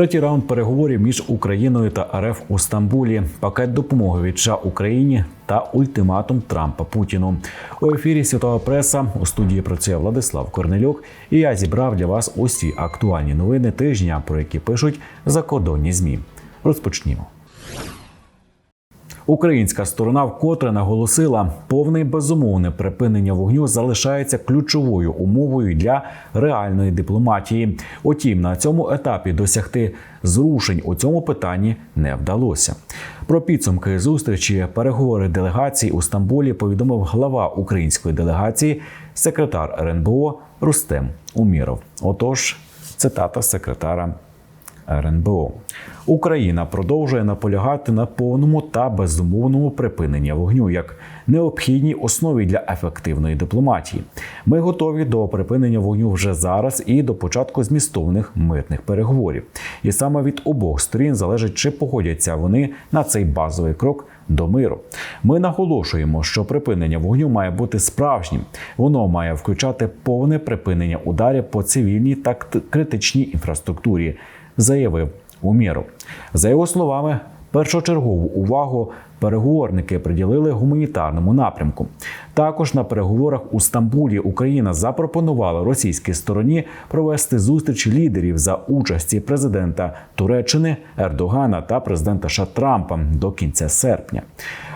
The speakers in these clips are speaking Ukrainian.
Третій раунд переговорів між Україною та РФ у Стамбулі, пакет допомоги від США Україні та ультиматум Трампа Путіну. У ефірі Світова преса у студії працює Владислав Корнельок. І я зібрав для вас усі актуальні новини тижня, про які пишуть закордонні змі. Розпочнімо. Українська сторона вкотре наголосила, повне і безумовне припинення вогню залишається ключовою умовою для реальної дипломатії. Утім, на цьому етапі досягти зрушень у цьому питанні не вдалося. Про підсумки зустрічі переговори делегації у Стамбулі повідомив глава української делегації, секретар РНБО Рустем Уміров. Отож, цитата секретара. РНБО. Україна продовжує наполягати на повному та безумовному припиненні вогню як необхідній основі для ефективної дипломатії. Ми готові до припинення вогню вже зараз і до початку змістовних мирних переговорів. І саме від обох сторін залежить, чи погодяться вони на цей базовий крок. До миру ми наголошуємо, що припинення вогню має бути справжнім. Воно має включати повне припинення ударів по цивільній та критичній інфраструктурі, заявив у міру. За його словами, першочергову увагу переговорники приділили гуманітарному напрямку. Також на переговорах у Стамбулі Україна запропонувала російській стороні провести зустріч лідерів за участі президента Туреччини Ердогана та президента США Трампа до кінця серпня.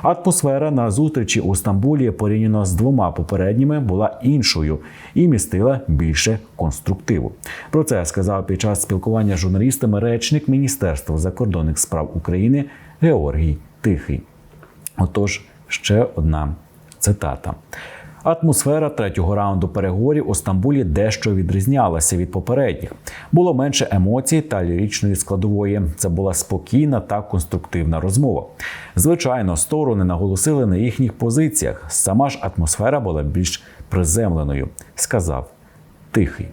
Атмосфера на зустрічі у Стамбулі порівняно з двома попередніми була іншою і містила більше конструктиву. Про це сказав під час спілкування з журналістами речник Міністерства закордонних справ України Георгій Тихий. Отож, ще одна цитата. Атмосфера третього раунду переговорів у Стамбулі дещо відрізнялася від попередніх. Було менше емоцій та ліричної складової. Це була спокійна та конструктивна розмова. Звичайно, сторони наголосили на їхніх позиціях. Сама ж атмосфера була більш приземленою, сказав тихий.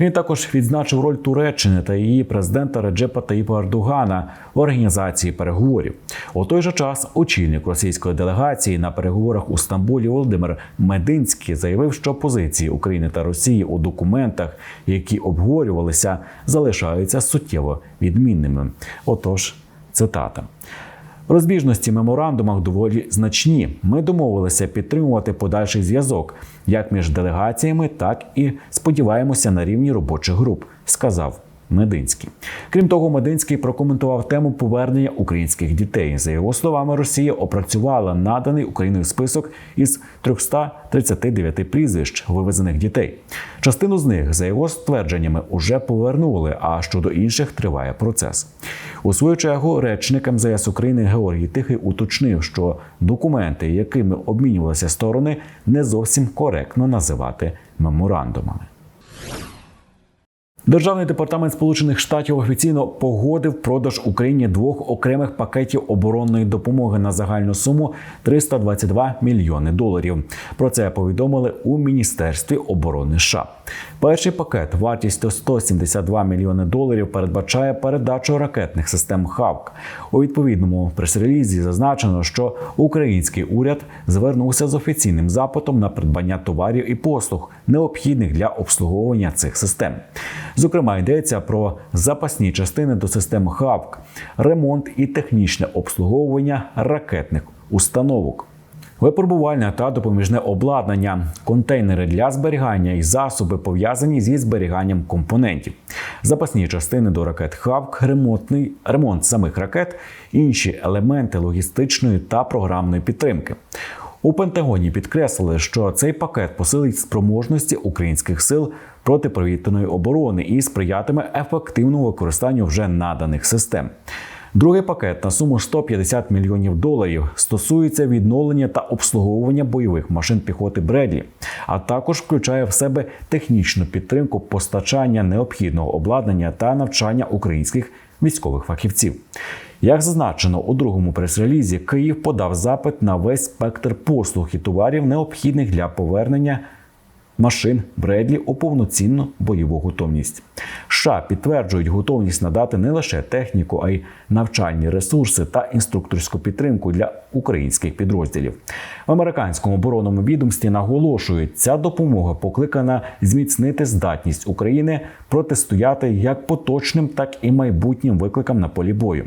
Він також відзначив роль Туреччини та її президента Реджепа Таїпа Ердогана в організації переговорів. У той же час очільник російської делегації на переговорах у Стамбулі Володимир Мединський заявив, що позиції України та Росії у документах, які обговорювалися, залишаються суттєво відмінними. Отож, цитата. Розбіжності меморандумах доволі значні. Ми домовилися підтримувати подальший зв'язок як між делегаціями, так і сподіваємося на рівні робочих груп, сказав. Мединський. Крім того, Мединський прокоментував тему повернення українських дітей. За його словами, Росія опрацювала наданий Україною список із 339 прізвищ вивезених дітей. Частину з них, за його ствердженнями, уже повернули. А щодо інших триває процес. У свою чергу речник МЗС України Георгій Тихий уточнив, що документи, якими обмінювалися сторони, не зовсім коректно називати меморандумами. Державний департамент Сполучених Штатів офіційно погодив продаж Україні двох окремих пакетів оборонної допомоги на загальну суму 322 мільйони доларів. Про це повідомили у міністерстві оборони США. Перший пакет вартістю 172 мільйони доларів передбачає передачу ракетних систем ХАВК. У відповідному прес-релізі зазначено, що український уряд звернувся з офіційним запитом на придбання товарів і послуг, необхідних для обслуговування цих систем. Зокрема, йдеться про запасні частини до систем ХАВК, ремонт і технічне обслуговування ракетних установок. Випробувальне та допоміжне обладнання, контейнери для зберігання і засоби пов'язані зі зберіганням компонентів, запасні частини до ракет ХАВК, ремонтний ремонт самих ракет, інші елементи логістичної та програмної підтримки. У Пентагоні підкреслили, що цей пакет посилить спроможності українських сил протиповітряної оборони і сприятиме ефективному використанню вже наданих систем. Другий пакет на суму 150 мільйонів доларів стосується відновлення та обслуговування бойових машин піхоти Бредлі, а також включає в себе технічну підтримку постачання необхідного обладнання та навчання українських військових фахівців. Як зазначено у другому прес-релізі, Київ подав запит на весь спектр послуг і товарів, необхідних для повернення машин Бредлі у повноцінну бойову готовність. США підтверджують готовність надати не лише техніку, а й навчальні ресурси та інструкторську підтримку для українських підрозділів. В американському оборонному відомстві наголошують, ця допомога покликана зміцнити здатність України протистояти як поточним, так і майбутнім викликам на полі бою.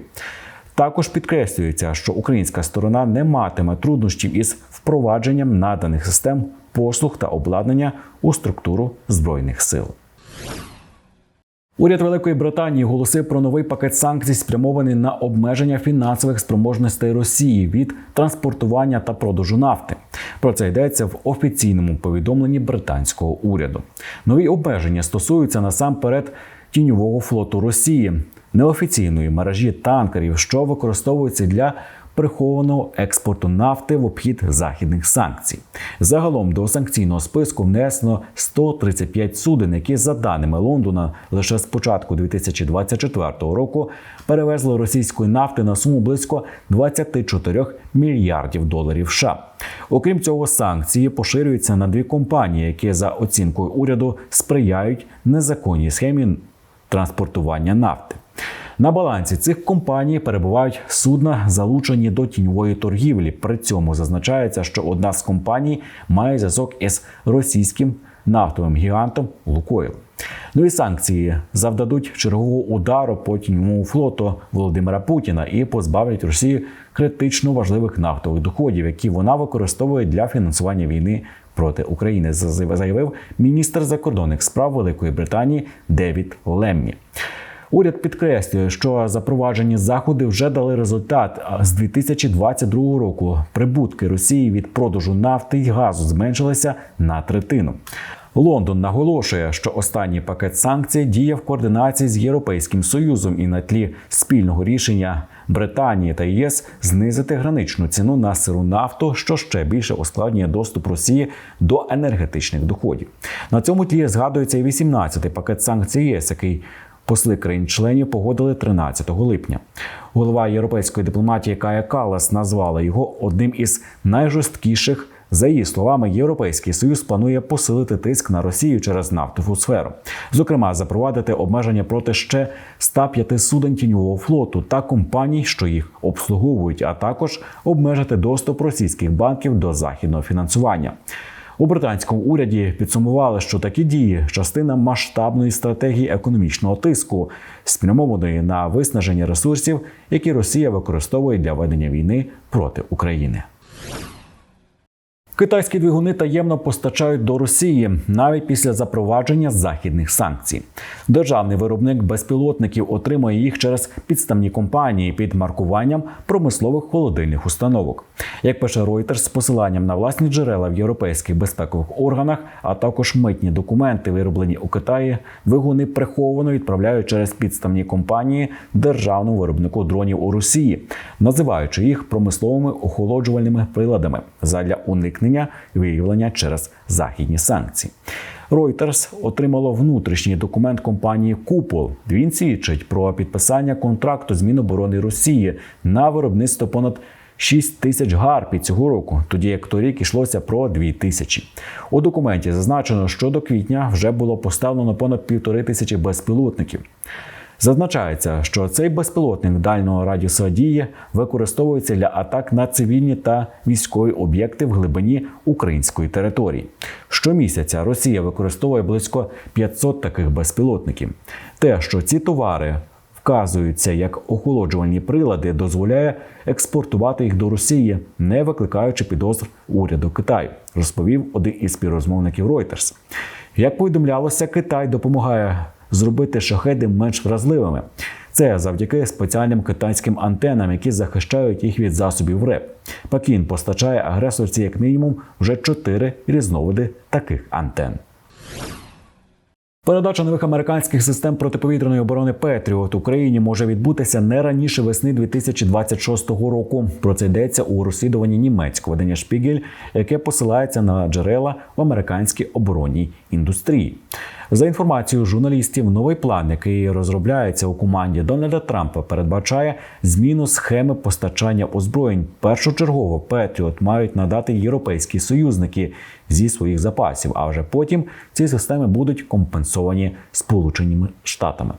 Також підкреслюється, що українська сторона не матиме труднощів із впровадженням наданих систем послуг та обладнання у структуру збройних сил. Уряд Великої Британії оголосив про новий пакет санкцій, спрямований на обмеження фінансових спроможностей Росії від транспортування та продажу нафти. Про це йдеться в офіційному повідомленні британського уряду. Нові обмеження стосуються насамперед тіньового флоту Росії, неофіційної мережі танкерів, що використовуються для прихованого експорту нафти в обхід західних санкцій. Загалом до санкційного списку внесено 135 суден, які, за даними Лондона, лише з початку 2024 року перевезли російської нафти на суму близько 24 мільярдів доларів. США. Окрім цього, санкції поширюються на дві компанії, які за оцінкою уряду сприяють незаконній схемі транспортування нафти. На балансі цих компаній перебувають судна, залучені до тіньової торгівлі. При цьому зазначається, що одна з компаній має зв'язок із російським нафтовим гігантом Лукойл. Нові санкції завдадуть чергового удару по тіньовому флоту Володимира Путіна і позбавлять Росію критично важливих нафтових доходів, які вона використовує для фінансування війни проти України, заявив міністр закордонних справ Великої Британії Девід Леммі. Уряд підкреслює, що запроваджені заходи вже дали результат. З 2022 року прибутки Росії від продажу нафти і газу зменшилися на третину. Лондон наголошує, що останній пакет санкцій діє в координації з Європейським Союзом і на тлі спільного рішення Британії та ЄС знизити граничну ціну на сиру нафту, що ще більше ускладнює доступ Росії до енергетичних доходів. На цьому тлі згадується і 18-й пакет санкцій ЄС, який Посли країн-членів погодили 13 липня. Голова європейської дипломатії Кая Калас назвала його одним із найжорсткіших. За її словами, Європейський союз планує посилити тиск на Росію через нафтову сферу, зокрема, запровадити обмеження проти ще 105 суден тіньового флоту та компаній, що їх обслуговують, а також обмежити доступ російських банків до західного фінансування. У британському уряді підсумували, що такі дії частина масштабної стратегії економічного тиску, спрямованої на виснаження ресурсів, які Росія використовує для ведення війни проти України. Китайські двигуни таємно постачають до Росії навіть після запровадження західних санкцій. Державний виробник безпілотників отримує їх через підставні компанії під маркуванням промислових холодильних установок. Як пише Reuters з посиланням на власні джерела в європейських безпекових органах, а також митні документи, вироблені у Китаї, двигуни приховано відправляють через підставні компанії державному виробнику дронів у Росії, називаючи їх промисловими охолоджувальними приладами задля уникнення виявлення через західні санкції. Reuters отримало внутрішній документ компанії Купол. Він свідчить про підписання контракту з Міноборони Росії на виробництво понад 6 тисяч гарпій цього року, тоді як торік йшлося про 2 тисячі. У документі зазначено, що до квітня вже було поставлено понад півтори тисячі безпілотників. Зазначається, що цей безпілотник дальнього радіуса дії використовується для атак на цивільні та військові об'єкти в глибині української території. Щомісяця Росія використовує близько 500 таких безпілотників. Те, що ці товари вказуються як охолоджувальні прилади, дозволяє експортувати їх до Росії, не викликаючи підозр уряду Китаю, розповів один із співрозмовників Reuters. Як повідомлялося, Китай допомагає зробити шахеди менш вразливими. Це завдяки спеціальним китайським антенам, які захищають їх від засобів РЕП. Пекін постачає агресорці як мінімум вже чотири різновиди таких антен. Передача нових американських систем протиповітряної оборони Петріот Україні може відбутися не раніше весни 2026 року. Про це йдеться у розслідуванні німецького видання Шпігель, яке посилається на джерела в американській оборонній індустрії. За інформацією журналістів, новий план, який розробляється у команді Дональда Трампа, передбачає зміну схеми постачання озброєнь. Першочергово Петріот мають надати європейські союзники, зі своїх запасів. А вже потім ці системи будуть компенсовані Сполученими Штатами.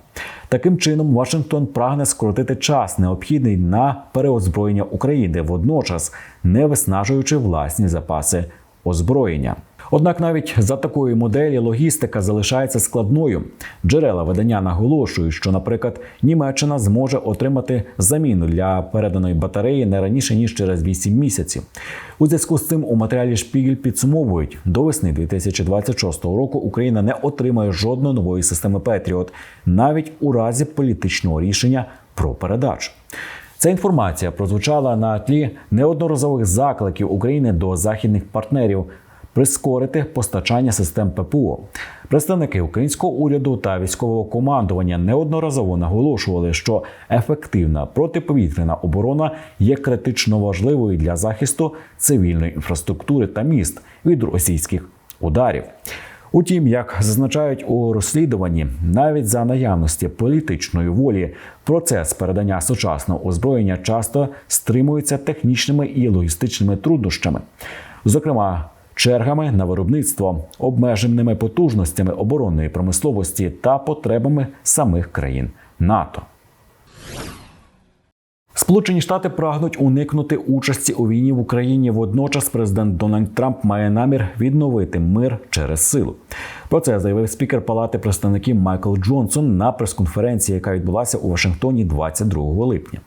Таким чином, Вашингтон прагне скоротити час, необхідний на переозброєння України, водночас не виснажуючи власні запаси озброєння. Однак навіть за такої моделі логістика залишається складною. Джерела видання наголошують, що, наприклад, Німеччина зможе отримати заміну для переданої батареї не раніше ніж через 8 місяців. У зв'язку з цим у матеріалі Шпігель підсумовують до весни 2026 року Україна не отримає жодної нової системи Петріот, навіть у разі політичного рішення про передачу. Ця інформація прозвучала на тлі неодноразових закликів України до західних партнерів прискорити постачання систем ППО. Представники українського уряду та військового командування неодноразово наголошували, що ефективна протиповітряна оборона є критично важливою для захисту цивільної інфраструктури та міст від російських ударів. Утім, як зазначають у розслідуванні, навіть за наявності політичної волі процес передання сучасного озброєння часто стримується технічними і логістичними труднощами, зокрема. Чергами на виробництво, обмеженими потужностями оборонної промисловості та потребами самих країн НАТО. Сполучені Штати прагнуть уникнути участі у війні в Україні. Водночас президент Дональд Трамп має намір відновити мир через силу. Про це заявив спікер Палати представників Майкл Джонсон на прес-конференції, яка відбулася у Вашингтоні 22 липня.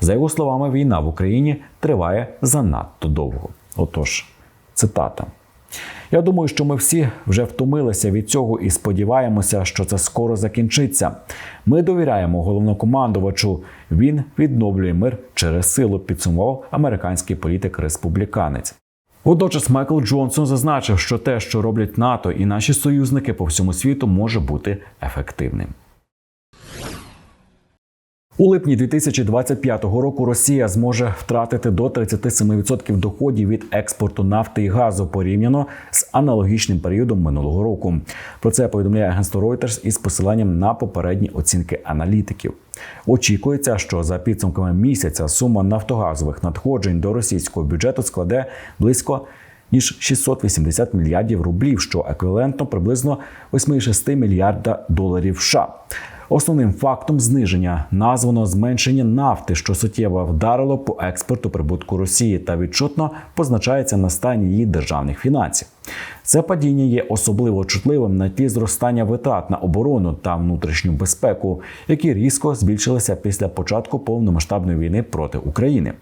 За його словами, війна в Україні триває занадто довго. Отож, цитата. Я думаю, що ми всі вже втомилися від цього і сподіваємося, що це скоро закінчиться. Ми довіряємо головнокомандувачу. Він відновлює мир через силу. Підсумував американський політик республіканець. Водночас Майкл Джонсон зазначив, що те, що роблять НАТО і наші союзники по всьому світу, може бути ефективним. У липні 2025 року Росія зможе втратити до 37% доходів від експорту нафти і газу порівняно з аналогічним періодом минулого року. Про це повідомляє агентство Reuters із посиланням на попередні оцінки аналітиків. Очікується, що за підсумками місяця сума нафтогазових надходжень до російського бюджету складе близько. Ніж 680 мільярдів рублів, що еквівалентно приблизно 8,6 мільярда доларів. США. Основним фактом зниження названо зменшення нафти, що суттєво вдарило по експорту прибутку Росії та відчутно позначається на стані її державних фінансів. Це падіння є особливо чутливим на тлі зростання витрат на оборону та внутрішню безпеку, які різко збільшилися після початку повномасштабної війни проти України.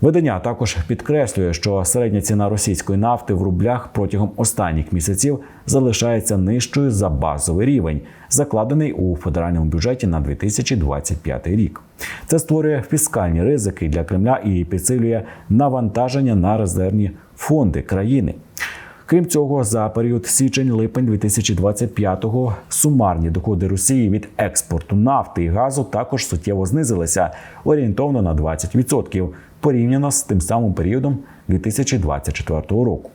Видання також підкреслює, що середня ціна російської нафти в рублях протягом останніх місяців залишається нижчою за базовий рівень, закладений у федеральному бюджеті на 2025 рік. Це створює фіскальні ризики для Кремля і підсилює навантаження на резервні фонди країни. Крім цього, за період січень-липень 2025-го сумарні доходи Росії від експорту нафти і газу також суттєво знизилися орієнтовно на 20% порівняно з тим самим періодом 2024 року.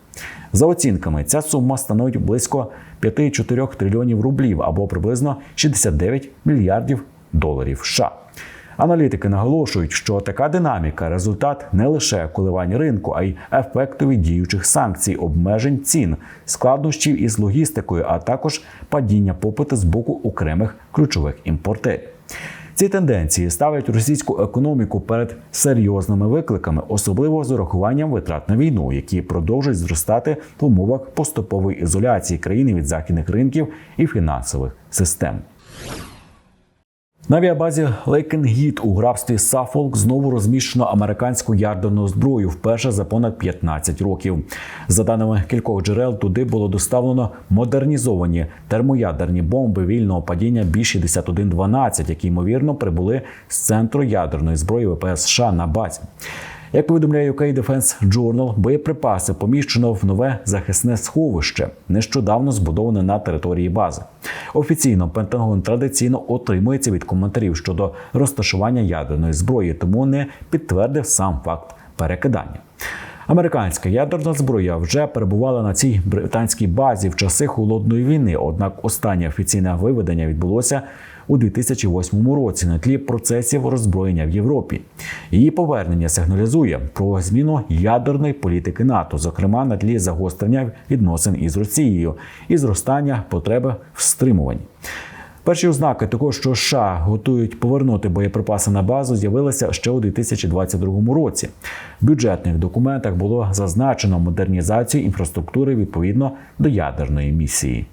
За оцінками, ця сума становить близько 5,4 трильйонів рублів або приблизно 69 мільярдів доларів. США. Аналітики наголошують, що така динаміка результат не лише коливань ринку, а й ефекту від діючих санкцій, обмежень цін, складнощів із логістикою, а також падіння попиту з боку окремих ключових імпортерів. Ці тенденції ставлять російську економіку перед серйозними викликами, особливо з урахуванням витрат на війну, які продовжують зростати в умовах поступової ізоляції країни від західних ринків і фінансових систем. На авіабазі Лейкенгіт у графстві Сафолк знову розміщено американську ядерну зброю вперше за понад 15 років. За даними кількох джерел, туди було доставлено модернізовані термоядерні бомби вільного падіння Бі-6112, які ймовірно прибули з центру ядерної зброї ВПС США на базі. Як повідомляє UK Defense Journal, боєприпаси поміщено в нове захисне сховище, нещодавно збудоване на території бази. Офіційно Пентагон традиційно отримується від коментарів щодо розташування ядерної зброї, тому не підтвердив сам факт перекидання. Американська ядерна зброя вже перебувала на цій британській базі в часи холодної війни. Однак останнє офіційне виведення відбулося у 2008 році на тлі процесів роззброєння в Європі. Її повернення сигналізує про зміну ядерної політики НАТО, зокрема на тлі загострення відносин із Росією і зростання потреби в стримуванні. Перші ознаки того, що США готують повернути боєприпаси на базу, з'явилися ще у 2022 році. В бюджетних документах було зазначено модернізацію інфраструктури відповідно до ядерної місії.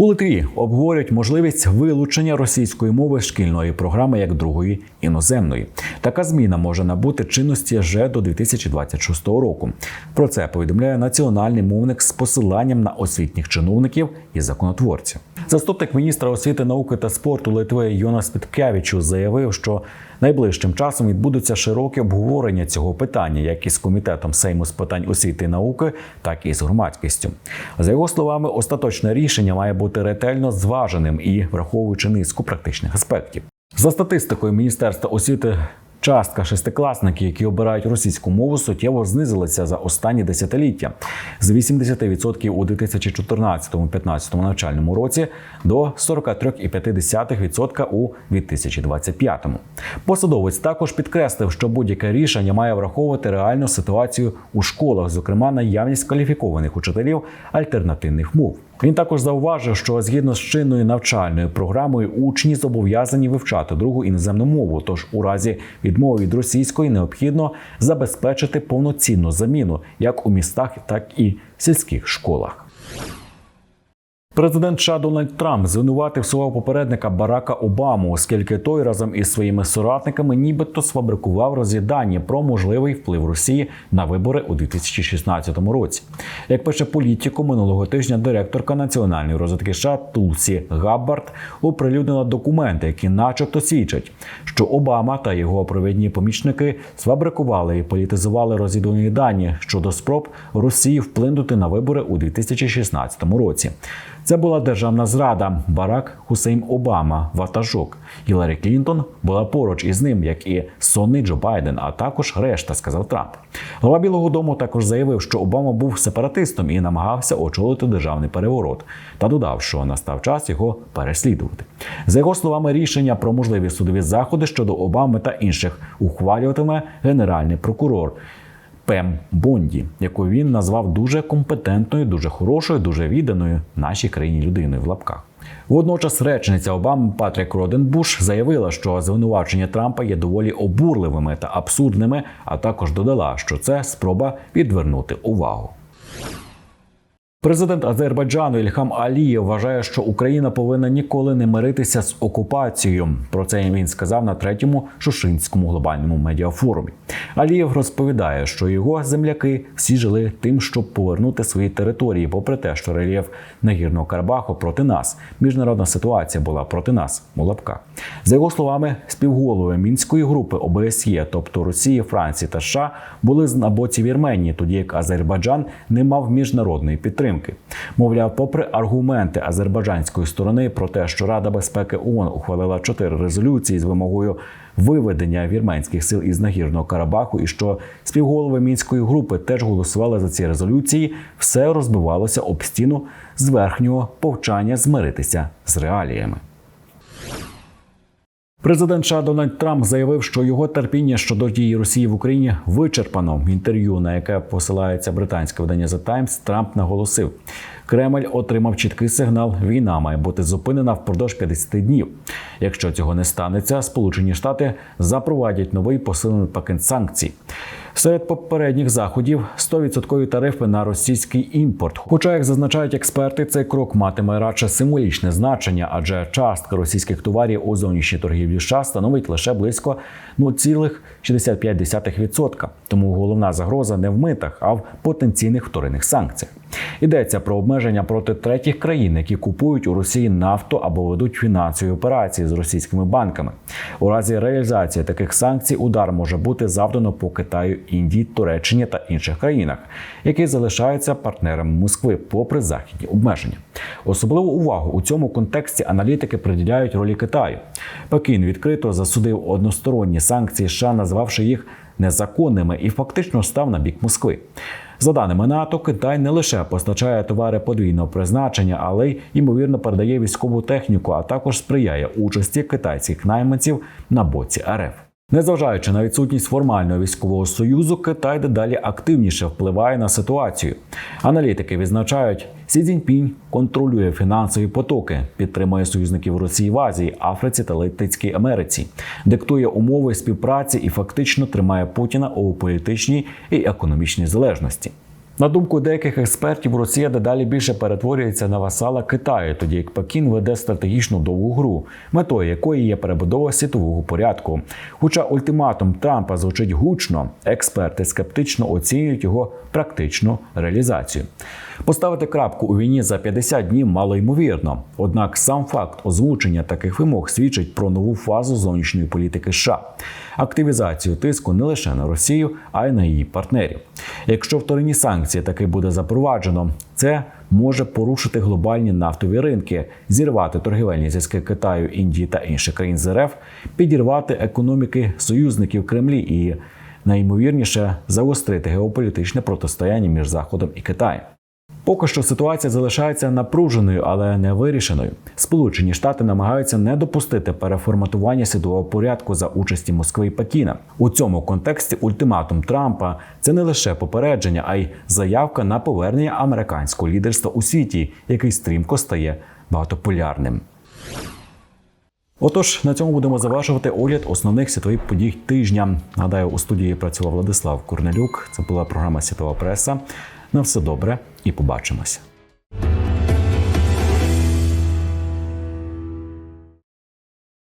У Литві обговорюють можливість вилучення російської мови шкільної програми як другої іноземної. Така зміна може набути чинності вже до 2026 року. Про це повідомляє національний мовник з посиланням на освітніх чиновників і законотворців. Заступник міністра освіти, науки та спорту Литви Йонас Піткевичу заявив, що найближчим часом відбудуться широке обговорення цього питання, як із комітетом Сейму з питань освіти і науки, так і з громадськістю. За його словами, остаточне рішення має бути ретельно зваженим і враховуючи низку практичних аспектів. За статистикою Міністерства освіти. Частка шестикласників, які обирають російську мову, суттєво знизилася за останні десятиліття з 80% у 2014-2015 навчальному році до 43,5% у 2025. Посадовець також підкреслив, що будь-яке рішення має враховувати реальну ситуацію у школах, зокрема наявність кваліфікованих учителів альтернативних мов. Він також зауважив, що згідно з чинною навчальною програмою учні зобов'язані вивчати другу іноземну мову. Тож у разі відмови від російської необхідно забезпечити повноцінну заміну як у містах, так і в сільських школах. Президент США Дональд Трамп звинуватив свого попередника Барака Обаму, оскільки той разом із своїми соратниками нібито сфабрикував розвідання про можливий вплив Росії на вибори у 2016 році. Як пише політику минулого тижня, директорка національної розвідки США Тулсі Габбард оприлюднила документи, які, начебто, свідчать, що Обама та його провідні помічники сфабрикували і політизували розвідувальні дані щодо спроб Росії вплинути на вибори у 2016 році. Це була державна зрада. Барак Хусейн Обама, ватажок. Гіларі Клінтон була поруч із ним, як і сонний Джо Байден, а також решта, сказав Трамп. Голова Білого Дому також заявив, що Обама був сепаратистом і намагався очолити державний переворот, та додав, що настав час його переслідувати. За його словами, рішення про можливі судові заходи щодо Обами та інших ухвалюватиме генеральний прокурор. Пем Бонді, яку він назвав дуже компетентною, дуже хорошою, дуже відданою нашій країні людиною в лапках. Водночас речниця Обами Патрік Роденбуш заявила, що звинувачення Трампа є доволі обурливими та абсурдними, а також додала, що це спроба відвернути увагу. Президент Азербайджану Ільхам Алієв вважає, що Україна повинна ніколи не миритися з окупацією. Про це він сказав на третьому Шушинському глобальному медіафорумі. Алієв розповідає, що його земляки всі жили тим, щоб повернути свої території, попри те, що рельєф нагірного Карабаху проти нас. Міжнародна ситуація була проти нас. у лапках. За його словами, співголови мінської групи ОБСЄ, тобто Росії, Франції та США, були на боці Вірменії, тоді як Азербайджан не мав міжнародної підтримки підтримки. Мовляв, попри аргументи азербайджанської сторони про те, що Рада безпеки ООН ухвалила чотири резолюції з вимогою виведення вірменських сил із нагірного Карабаху, і що співголови мінської групи теж голосували за ці резолюції, все розбивалося об стіну з верхнього повчання змиритися з реаліями. Президент США Дональд Трамп заявив, що його терпіння щодо дії Росії в Україні вичерпано. Інтерв'ю, на яке посилається британське видання The Times, Трамп наголосив, Кремль отримав чіткий сигнал. Війна має бути зупинена впродовж 50 днів. Якщо цього не станеться, Сполучені Штати запровадять новий посилений пакет санкцій. Серед попередніх заходів 100% тарифи на російський імпорт. Хоча, як зазначають експерти, цей крок матиме радше символічне значення, адже частка російських товарів у зовнішній торгівлі США становить лише близько 0,65%. Тому головна загроза не в митах, а в потенційних вторинних санкціях. Йдеться про обмеження проти третіх країн, які купують у Росії нафту або ведуть фінансові операції з російськими банками. У разі реалізації таких санкцій удар може бути завдано по Китаю, Індії, Туреччині та інших країнах, які залишаються партнерами Москви, попри західні обмеження. Особливу увагу у цьому контексті аналітики приділяють ролі Китаю. Пекін відкрито засудив односторонні санкції, США, назвавши їх незаконними і фактично став на бік Москви. За даними НАТО, Китай не лише постачає товари подвійного призначення, але й ймовірно передає військову техніку, а також сприяє участі китайських найманців на боці РФ. Незважаючи на відсутність формального військового союзу, Китай дедалі активніше впливає на ситуацію. Аналітики відзначають, Сі Цзіньпінь контролює фінансові потоки, підтримує союзників Росії в Азії, Африці та Латинській Америці, диктує умови співпраці і фактично тримає Путіна у політичній і економічній залежності. На думку деяких експертів, Росія дедалі більше перетворюється на васала Китаю, тоді як Пекін веде стратегічну довгу гру, метою якої є перебудова світового порядку. Хоча ультиматум Трампа звучить гучно, експерти скептично оцінюють його практичну реалізацію. Поставити крапку у війні за 50 днів мало ймовірно. Однак сам факт озвучення таких вимог свідчить про нову фазу зовнішньої політики США, активізацію тиску не лише на Росію, а й на її партнерів. Якщо вторинні санкції таки буде запроваджено, це може порушити глобальні нафтові ринки, зірвати торгівельні зв'язки Китаю, Індії та інших країн з РФ, підірвати економіки союзників Кремлі і найімовірніше загострити геополітичне протистояння між Заходом і Китаєм. Поки що ситуація залишається напруженою, але не вирішеною. Сполучені Штати намагаються не допустити переформатування світового порядку за участі Москви і Пекіна. У цьому контексті ультиматум Трампа це не лише попередження, а й заявка на повернення американського лідерства у світі, який стрімко стає багатополярним. Отож, на цьому будемо завершувати огляд основних світових подій тижня. Нагадаю, у студії працював Владислав Корнелюк. Це була програма Світова преса. На все добре і побачимося.